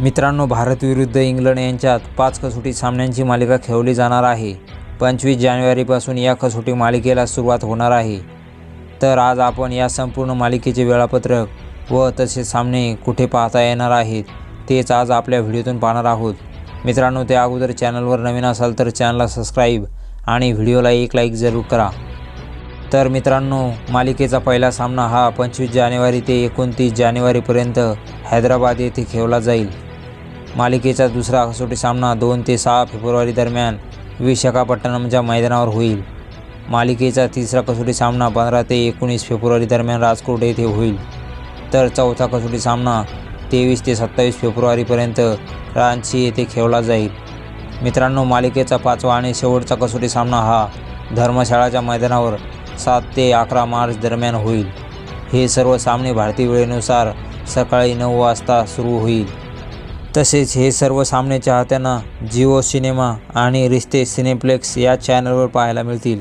मित्रांनो भारत विरुद्ध इंग्लंड यांच्यात पाच कसोटी सामन्यांची मालिका खेळवली जाणार आहे. पंचवीस जानेवारीपासून या कसोटी मालिकेला सुरुवात होणार आहे. तर आज आपण या संपूर्ण मालिकेचे वेळापत्रक व तसे सामने कुठे पाहता येणार आहेत तेच आज आपल्या व्हिडिओतून पाहणार आहोत. मित्रांनो त्या अगोदर चॅनलवर नवीन असाल तर चॅनलला सबस्क्राईब आणि व्हिडिओला एक लाईक जरूर करा. तर मित्रांनो मालिकेचा पहिला सामना हा पंचवीस जानेवारी ते एकोणतीस जानेवारीपर्यंत हैदराबाद येथे खेळला जाईल. मालिकेचा दुसरा कसोटी सामना दोन ते सहा फेब्रुवारी दरम्यान विशाखापट्टणमच्या मैदानावर होईल. मालिकेचा तिसरा कसोटी सामना पंधरा ते एकोणीस फेब्रुवारी दरम्यान राजकोट येथे होईल. तर चौथा कसोटी सामना तेवीस ते सत्तावीस फेब्रुवारीपर्यंत रांची येथे खेळला जाईल. मित्रांनो मालिकेचा पाचवा आणि शेवटचा कसोटी सामना हा धर्मशाळाच्या मैदानावर सात ते अकरा मार्च दरम्यान होईल. हे सर्व सामने भारतीय वेळेनुसार सकाळी नऊ वाजता सुरू होईल. तसेच हे सर्व सामने चाहत्यांना जिओ सिनेमा आणि रिश्ते सिनेप्लेक्स या चॅनलवर पाहायला मिळतील.